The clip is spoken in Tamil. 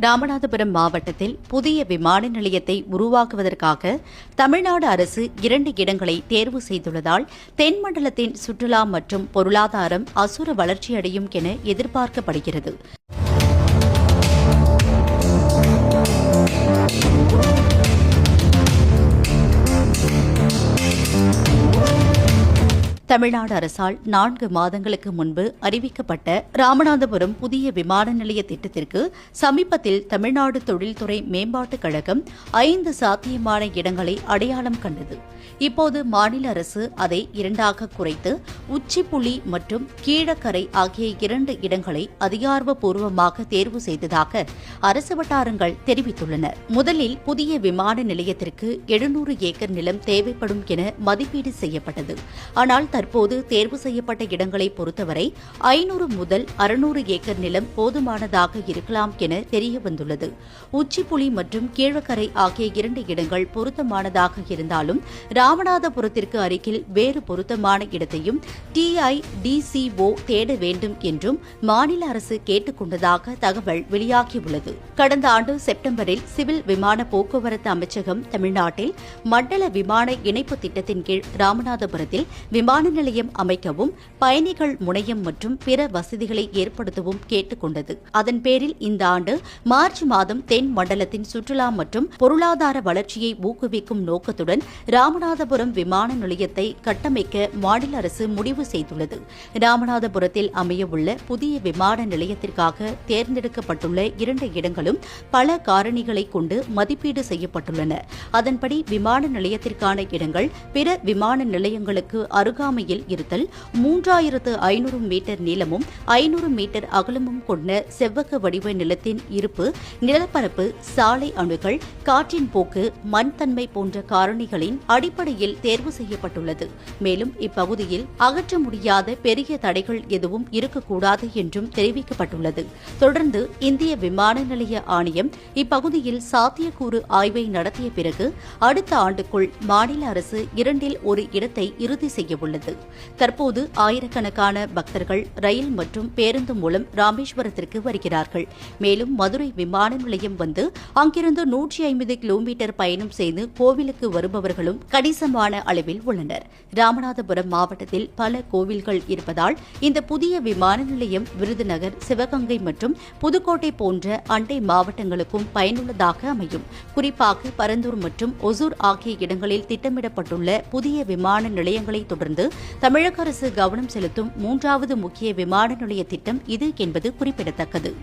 ராமநாதபுரம் மாவட்டத்தில் புதிய விமான நிலையத்தை உருவாக்குவதற்காக தமிழ்நாடு அரசு இரண்டு இடங்களை தேர்வு செய்துள்ளதால் தென்மண்டலத்தின் சுற்றுலா மற்றும் பொருளாதாரம் அசுர வளர்ச்சியடையும் என எதிர்பார்க்கப்படுகிறது. தமிழ்நாடு அரசால் நான்கு மாதங்களுக்கு முன்பு அறிவிக்கப்பட்ட ராமநாதபுரம் புதிய விமான நிலைய திட்டத்திற்கு சமீபத்தில் தமிழ்நாடு தொழில்துறை மேம்பாட்டுக் கழகம் ஐந்து சாத்தியமான இடங்களை அடையாளம் கண்டது. இப்போது மாநில அரசு அதை இரண்டாக குறைத்து உச்சிப்புலி மற்றும் கீழக்கரை ஆகிய இரண்டு இடங்களை அதிகாரப்பூர்வமாக தேர்வு செய்ததாக அரசு வட்டாரங்கள் தெரிவித்துள்ளன. முதலில் புதிய விமான நிலையத்திற்கு எழுநூறு ஏக்கர் நிலம் தேவைப்படும் என மதிப்பீடு செய்யப்பட்டது. ஆனால் தற்போது தேர்வு செய்யப்பட்ட இடங்களை பொறுத்தவரை ஐநூறு முதல் அறுநூறு ஏக்கர் நிலம் போதுமானதாக இருக்கலாம் என தெரியவந்துள்ளது உச்சிப்புலி மற்றும் கீழக்கரை ஆகிய இரண்டு இடங்கள் பொருத்தமானதாக இருந்தாலும் ராமநாதபுரத்திற்கு அருகில் வேறு பொருத்தமான இடத்தையும் டிஐடிசிஓ தேட வேண்டும் என்றும் மாநில அரசு கேட்டுக் கொண்டதாக தகவல் வெளியாகியுள்ளது. கடந்த ஆண்டு செப்டம்பரில் சிவில் விமான போக்குவரத்து அமைச்சகம் தமிழ்நாட்டில் மண்டல விமான இணைப்பு திட்டத்தின் கீழ் ராமநாதபுரத்தில் விமான நிலையம் அமைக்கவும் பயணிகள் முனையம் மற்றும் பிற வசதிகளை ஏற்படுத்தவும் கேட்டுக்கொண்டது. அதன் பேரில் இந்த ஆண்டு மார்ச் மாதம் தென் மண்டலத்தின் சுற்றுலா மற்றும் பொருளாதார வளர்ச்சியை ஊக்குவிக்கும் நோக்கத்துடன் ராமநாதபுரம் விமான நிலையத்தை கட்டமைக்க மாநில அரசு முடிவு செய்துள்ளது. ராமநாதபுரத்தில் அமையவுள்ள புதிய விமான நிலையத்திற்காக தேர்ந்தெடுக்கப்பட்டுள்ள இரண்டு இடங்களும் பல காரணிகளை கொண்டு மதிப்பீடு செய்யப்பட்டுள்ளன. அதன்படி விமான நிலையத்திற்கான இடங்கள் பிற விமான நிலையங்களுக்கு அருகாமையில் இருத்தல் மூன்றாயிரத்து ஐநூறு மீட்டர் நீளமும் ஐநூறு மீட்டர் அகலமும் கொண்ட செவ்வக வடிவ நிலத்தின் இருப்பு நிலப்பரப்பு சாலை அணுகள் காற்றின் போக்கு மண் தன்மை போன்ற காரணிகளின் அடிப்படையில் தேர்வு செய்யப்பட்டுள்ளது. மேலும் இப்பகுதியில் அகற்ற முடியாத பெரிய தடைகள் எதுவும் இருக்கக்கூடாது என்றும் தெரிவிக்கப்பட்டுள்ளது. தொடர்ந்து இந்திய விமான நிலைய ஆணையம் இப்பகுதியில் சாத்தியக்கூறு ஆய்வை நடத்திய பிறகு அடுத்த ஆண்டுக்குள் மாநில அரசு இரண்டில் ஒரு இடத்தை இறுதி செய்யவுள்ளது. தற்போது ஆயிரக்கணக்கான பக்தர்கள் ரயில் மற்றும் பேருந்து மூலம் ராமேஸ்வரத்திற்கு வருகிறார்கள். மேலும் மதுரை விமான நிலையம் வந்து அங்கிருந்து நூற்றி ஐம்பது கிலோமீட்டர் பயணம் செய்து கோவிலுக்கு வருபவர்களும் கணிசமான அளவில் உள்ளனர். ராமநாதபுரம் மாவட்டத்தில் பல கோவில்கள் இருப்பதால் இந்த புதிய விமான நிலையம் விருதுநகர் சிவகங்கை மற்றும் புதுக்கோட்டை போன்ற அண்டை மாவட்டங்களுக்கும் பயனுள்ளதாக அமையும். குறிப்பாக பரந்தூர் மற்றும் ஒசூர் ஆகிய இடங்களில் திட்டமிடப்பட்டுள்ள புதிய விமான நிலையங்களை தொடர்ந்து தமிழக அரசு கவனம் செலுத்தும் மூன்றாவது முக்கிய விமான நிலைய திட்டம் இது என்பது குறிப்பிடத்தக்கது.